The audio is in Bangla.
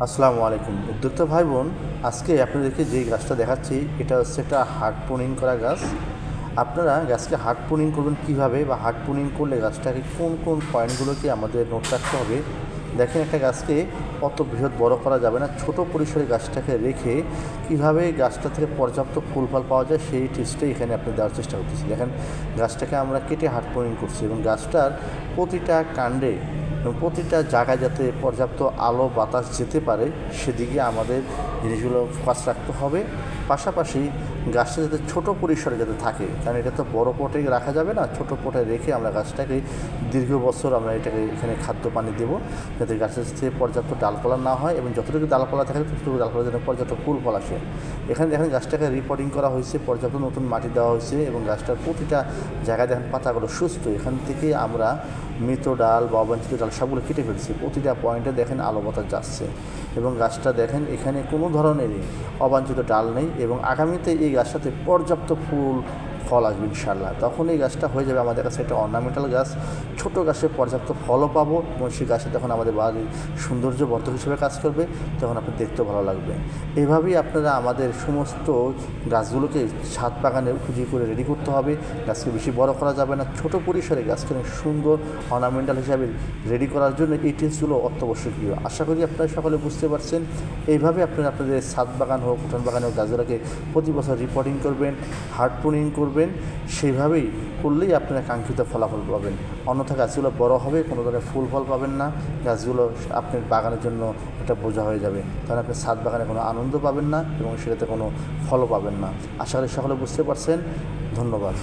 আসসালামু আলাইকুম। উদ্যোক্তা ভাই বোন আজকে আপনাদেরকে যে গাছটা দেখাচ্ছি, এটা হচ্ছে একটা হার্ড প্রুনিং করা গাছ। আপনারা গাছকে হার্ড প্রুনিং করবেন কীভাবে বা হার্ড প্রুনিং করলে গাছটাকে কোন কোন পয়েন্টগুলোকে আমাদের নোট রাখতে হবে? দেখেন, একটা গাছকে অত বৃহৎ বড় করা যাবে না। ছোট পরিসরে গাছটাকে রেখে কীভাবে গাছটা থেকে পর্যাপ্ত ফুল ফল পাওয়া যায়, সেই টিপসটাই এখানে আপনি দেওয়ার চেষ্টা করতেছি। দেখেন, গাছটাকে আমরা কেটে হার্ড প্রুনিং করছি এবং গাছটার প্রতিটা কাণ্ডে প্রতিটা জায়গায় যাতে পর্যাপ্ত আলো বাতাস যেতে পারে সেদিকে আমাদের জিনিসগুলো ফোকাস রাখতে হবে। পাশাপাশি গাছটা যাতে ছোটো পরিসরে যাতে থাকে, কারণ এটা তো বড় পটে রাখা যাবে না, ছোট পটে রেখে আমরা গাছটাকে দীর্ঘ বছর আমরা এটাকে এখানে খাদ্য পানি দেবো, যাতে গাছের থেকে পর্যাপ্ত ডালপালা না হয় এবং যতটুকু ডালপালা থাকে ততটুকু ডালপালা যেন পর্যাপ্ত ফুল ফল আসে। এখানে দেখেন গাছটাকে রিপোর্টিং করা হয়েছে, পর্যাপ্ত নতুন মাটি দেওয়া হয়েছে এবং গাছটার প্রতিটা জায়গায় দেখেন পাতাগুলো সুস্থ। এখান থেকে আমরা মৃত ডাল বা অবাঞ্ছিত ডাল সবগুলো কেটে ফেলছি, প্রতিটা পয়েন্টে দেখেন আলো বাতাস যাচ্ছে এবং গাছটা দেখেন এখানে কোনো ধরনেরই অবাঞ্ছিত ডাল নেই এবং আগামীতে এই গাছটাতে পর্যাপ্ত ফুল ফল আসবে ইনশাল্লাহ তখন এই গাছটা হয়ে যাবে আমাদের কাছে একটা অর্নামেন্টাল গাছ। ছোট গাছে পর্যাপ্ত ফলও পাবো এবং সেই গাছে তখন আমাদের বাড়ির সৌন্দর্য বর্ধক হিসেবে কাজ করবে, তখন আপনার দেখতেও ভালো লাগবে। এভাবেই আপনারা আমাদের সমস্ত গাছগুলোকে ছাদ বাগানে উপযোগী করে রেডি করতে হবে। গাছকে বেশি বড় করা যাবে না। ছোট পরিসরে গাছকে সুন্দর অর্নামেন্টাল হিসাবে রেডি করার জন্য এই টিপসগুলো অত্যাবশ্যকীয়। আশা করি আপনারা সকলে বুঝতে পারছেন। এইভাবে আপনারা আপনাদের ছাদ বাগান হোক, উঠান বাগান হোক, গাছগুলোকে প্রতি বছর রিপোর্টিং করবেন হার্ড প্রুনিং করবেন, সেইভাবেই করলেই আপনি কাঙ্ক্ষিত ফলাফল পাবেন। অন্যথা গাছগুলো বড় হবে, কোনো ধরনের ফুল ফল পাবেন না, গাছগুলো আপনার বাগানের জন্য একটা বোঝা হয়ে যাবে। তাহলে আপনি ছাদ বাগানে কোনো আনন্দ পাবেন না এবং সেটাতে কোনো ফলও পাবেন না। আশা করি সকলে বুঝতে পারছেন। ধন্যবাদ।